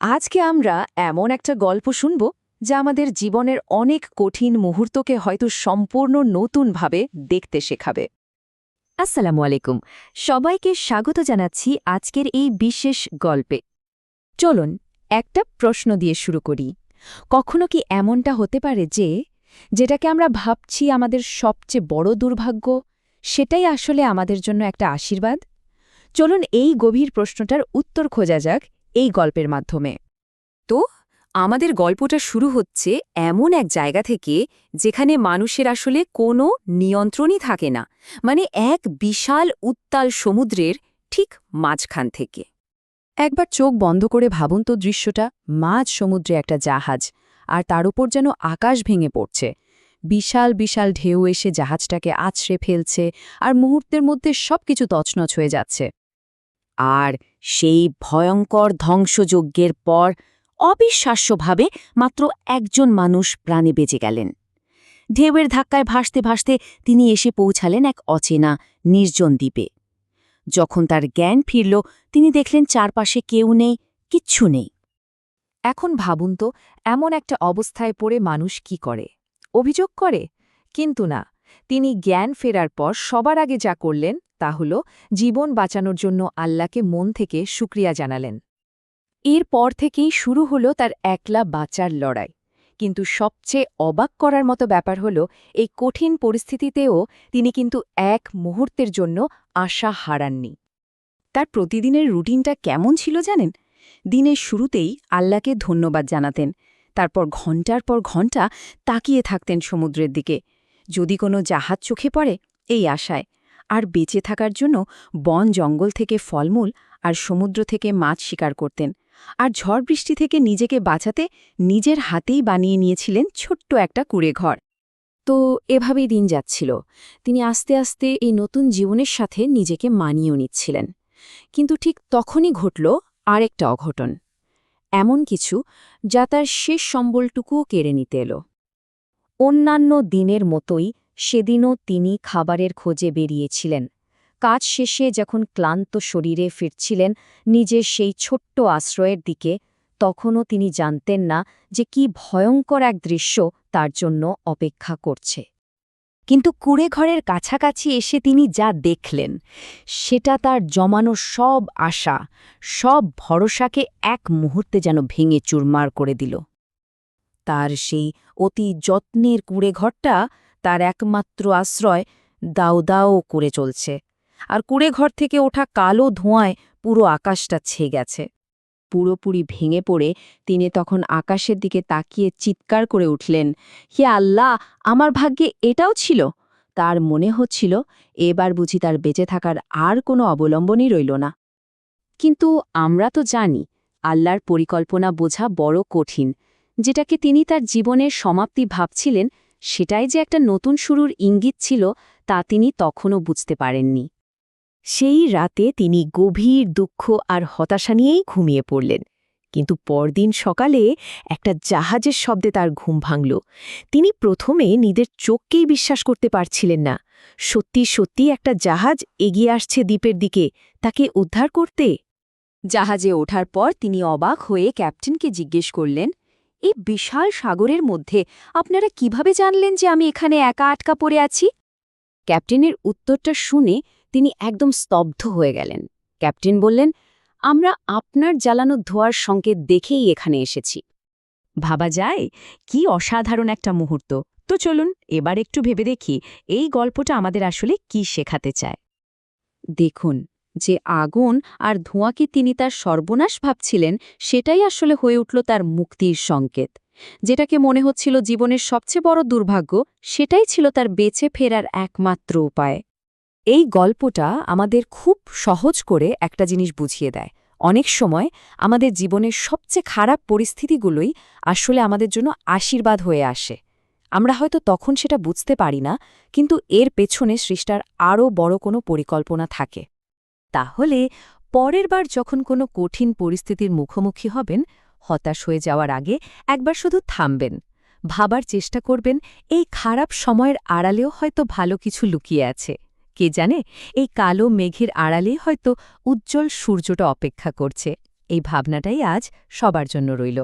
আজকে আমরা এমন একটা গল্প শুনব যা আমাদের জীবনের অনেক কঠিন মুহূর্তকে হয়তো সম্পূর্ণ নতুনভাবে দেখতে শেখাবে। আসসালামু আলাইকুম। সবাইকে স্বাগত জানাচ্ছি আজকের এই বিশেষ গল্পে। চলুন, একটা প্রশ্ন দিয়ে শুরু করি। কখনো কি এমনটা হতে পারে যে, যেটাকে আমরা ভাবছি আমাদের সবচেয়ে বড় দুর্ভাগ্য, সেটাই আসলে আমাদের জন্য একটা আশীর্বাদ? চলুন এই গভীর প্রশ্নটার উত্তর খোঁজা যাক এই গল্পের মাধ্যমে। তো, আমাদের গল্পটা শুরু হচ্ছে এমন এক জায়গা থেকে যেখানে মানুষের আসলে কোনো নিয়ন্ত্রণই থাকে না মানে এক বিশাল উত্তাল সমুদ্রের ঠিক মাঝখান থেকে। একবার চোখ বন্ধ করে ভাবুন তো দৃশ্যটা, মাঝ সমুদ্রে একটা জাহাজ, আর তার উপর যেন আকাশ ভেঙে পড়ছে। বিশাল বিশাল ঢেউ এসে জাহাজটাকে আছড়ে ফেলছে, আর মুহূর্তের মধ্যে সবকিছু তছনছ হয়ে যাচ্ছে। আর সেই ভয়ঙ্কর ধ্বংসযজ্ঞের পর অবিশ্বাস্যভাবে মাত্র একজন মানুষ প্রাণে বেঁচে গেলেন। ঢেউয়ের ধাক্কায় ভাসতে ভাসতে তিনি এসে পৌঁছালেন এক অচেনা, নির্জন দ্বীপে। যখন তার জ্ঞান ফিরল, তিনি দেখলেন চারপাশে কেউ নেই, কিচ্ছু নেই। এখন ভাবুন তো, এমন একটা অবস্থায় পড়ে মানুষ কি করে? অভিযোগ করে? কিন্তু না, তিনি জ্ঞান ফেরার পর সবার আগে যা করলেন তা হল, জীবন বাঁচানোর জন্য আল্লাহকে মন থেকে শুক্রিয়া জানালেন। এরপর থেকেই শুরু হল তার একলা বাঁচার লড়াই। কিন্তু সবচেয়ে অবাক করার মতো ব্যাপার হল, এই কঠিন পরিস্থিতিতেও তিনি কিন্তু এক মুহূর্তের জন্য আশা হারাননি। তার প্রতিদিনের রুটিনটা কেমন ছিল জানেন? দিনের শুরুতেই আল্লাহকে ধন্যবাদ জানাতেন, তারপর ঘণ্টার পর ঘণ্টা তাকিয়ে থাকতেন সমুদ্রের দিকে। যদি কোনো জাহাজ চোখে পড়ে, এই আশায়। আর বেঁচে থাকার জন্য বন জঙ্গল থেকে ফলমূল আর সমুদ্র থেকে মাছ শিকার করতেন আর ঝড় বৃষ্টি থেকে নিজেকে বাঁচাতে নিজের হাতেই বানিয়ে নিয়েছিলেন ছোট্ট একটা কুড়ে ঘর। তো এভাবেই দিন যাচ্ছিল। তিনি আস্তে আস্তে এই নতুন জীবনের সাথে নিজেকে মানিয়েও নিচ্ছিলেন। কিন্তু ঠিক তখনই ঘটল আরেকটা অঘটন। এমন কিছু যা তার শেষ সম্বলটুকুও কেড়ে নিতে এলো। অন্যান্য দিনের মতোই সেদিনও তিনি খাবারের খোঁজে বেরিয়েছিলেন। কাজ শেষে যখন ক্লান্ত শরীরে ফিরছিলেন নিজের সেই ছোট্ট আশ্রয়ের দিকে, তখনও তিনি জানতেন না যে কি ভয়ঙ্কর এক দৃশ্য তার জন্য অপেক্ষা করছে। কিন্তু কুড়ে ঘরের কাছাকাছি এসে তিনি যা দেখলেন, সেটা তার জমানো সব আশা, সব ভরসাকে এক মুহূর্তে যেন ভেঙে চুরমার করে দিল। তার সেই অতি যত্নের কুড়ে ঘরটা তার একমাত্র আশ্রয় দাও করে চলছে। আর কুড়ে ঘর থেকে ওঠা কালো ধোঁয়ায় পুরো আকাশটা ছেয়ে গেছে। পুরোপুরি ভেঙে পড়ে তিনি তখন আকাশের দিকে তাকিয়ে চিৎকার করে উঠলেন, হে আল্লাহ, আমার ভাগ্যে এটাও ছিল? তার মনে হচ্ছিল, এবার বুঝি তার বেঁচে থাকার আর কোনো অবলম্বনই রইল না। কিন্তু আমরা তো জানি, আল্লাহর পরিকল্পনা বোঝা বড় কঠিন, যেটাকে তিনি তার জীবনের সমাপ্তি ভাবছিলেন সেটাই যে একটা নতুন শুরুর ইঙ্গিত ছিল, তা তিনি তখনও বুঝতে পারেননি। সেই রাতে তিনি গভীর দুঃখ আর হতাশা নিয়েই ঘুমিয়ে পড়লেন। কিন্তু পরদিন সকালে একটা জাহাজের শব্দে তার ঘুম ভাঙল। তিনি প্রথমে নিজের চোখকেই বিশ্বাস করতে পারছিলেন না। সত্যি সত্যি একটা জাহাজ এগিয়ে আসছে দ্বীপের দিকে। তাকে উদ্ধার করতে? জাহাজে ওঠার পর তিনি অবাক হয়ে ক্যাপ্টেনকে জিজ্ঞেস করলেন এই বিশাল সাগরের মধ্যে আপনারা কীভাবে জানলেন যে আমি এখানে একা আটকা পড়ে আছি? ক্যাপ্টেনের উত্তরটা শুনে তিনি একদম স্তব্ধ হয়ে গেলেন। ক্যাপ্টেন বললেন, আমরা আপনার জ্বালানো ধোয়ার সংকেত দেখেই এখানে এসেছি। ভাবা যায়, কি অসাধারণ একটা মুহূর্ত। তো চলুন, এবার একটু ভেবে দেখি, এই গল্পটা আমাদের আসলে কি শেখাতে চায়? দেখুন যে আগুন আর ধোঁয়াকে তিনি তার সর্বনাশ ভাবছিলেন, সেটাই আসলে হয়ে উঠল তার মুক্তির সংকেত। যেটাকে মনে হচ্ছিল জীবনের সবচেয়ে বড় দুর্ভাগ্য, সেটাই ছিল তার বেঁচে ফেরার একমাত্র উপায়। এই গল্পটা আমাদের খুব সহজ করে একটা জিনিস বুঝিয়ে দেয়। অনেক সময় আমাদের জীবনের সবচেয়ে খারাপ পরিস্থিতিগুলোই আসলে আমাদের জন্য আশীর্বাদ হয়ে আসে। আমরা হয়তো তখন সেটা বুঝতে পারি না, কিন্তু এর পেছনে সৃষ্টার আরও বড় কোনো পরিকল্পনা থাকে। তাহলে পরের বার যখন কোনো কঠিন পরিস্থিতির মুখোমুখি হবেন, হতাশ হয়ে যাওয়ার আগে একবার শুধু থামবেন, ভাবার চেষ্টা করবেন, এই খারাপ সময়ের আড়ালেও হয়তো ভালো কিছু লুকিয়ে আছে। কে জানে, এই কালো মেঘের আড়ালেই হয়তো উজ্জ্বল সূর্যটা অপেক্ষা করছে। এই ভাবনাটাই আজ সবার জন্য রইল।